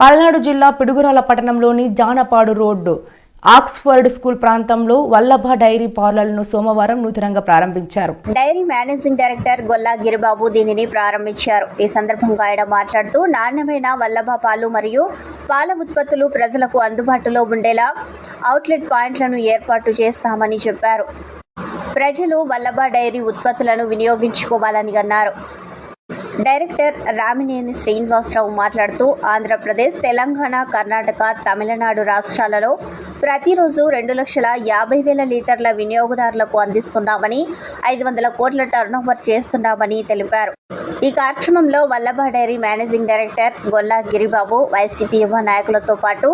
పల్నాడు జిల్లా పిడుగురాల పట్టణంలోని Janapadu road Oxford school ప్రాంతంలో వల్లభ డైరీ పార్లర్ను సోమవారం నూతనంగా ప్రారంభించారు. Dairy managing director Golla Giribabu దీనిని ప్రారంభించారు. ఈ సందర్భంగా ఆయన మాట్లాడుతూ నాణ్యమైన వల్లభ పాలు మరియు పాల ఉత్పత్తులు ప్రజలకు అందుబాటులో ఉండేలా అవుట్లెట్ పాయింట్లను ఏర్పాటు చేస్తామని చెప్పారు. ప్రజలు వల్లభ డైరీ ఉత్పత్తులను వినియోగించుకోవాలని అన్నారు. డైరెక్టర్ రామినేని శ్రీనివాసరావు మాట్లాడుతూ ఆంధ్రప్రదేశ్ తెలంగాణ కర్ణాటక తమిళనాడు రాష్ట్రాలలో ప్రతిరోజు రెండు లక్షల యాభై వేల లీటర్ల వినియోగదారులకు అందిస్తున్నామని ఐదు వందల కోట్ల టర్నోవర్ చేస్తున్నామని తెలిపారు. ఈ కార్యక్రమంలో Vallabha dairy managing director Golla Giribabu YCP యువ నాయకులతో పాటు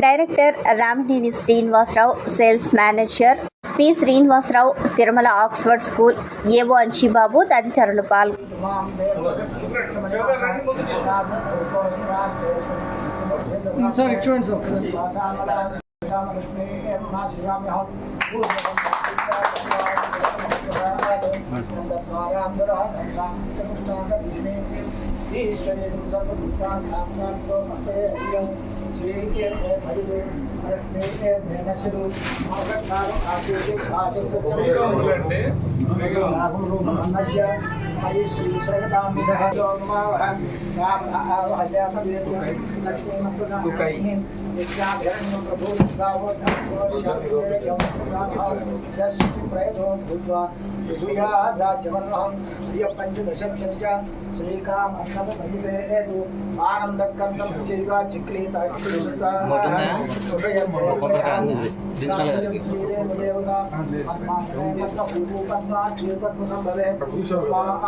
director Ramineni Srinivasa Rao sales manager P Srinivasa Rao Tirumala Oxford school AO Anchibabu తదితరులు పాల్గొన్నారు पीताम्बरः धर्षामि चतुष्टाकविष्णे ईश्वरीं सर्वभूताभ्याम्नान्तो मत्तये हरियं श्रीकेर्मे भजतु लक्ष्मीकेर्मे नश्यतु मागन्धारम् आसीत् भाजस्य च नागं रूपं नश्य సార్ ఇటు చూడండి సార్ ఒకసారి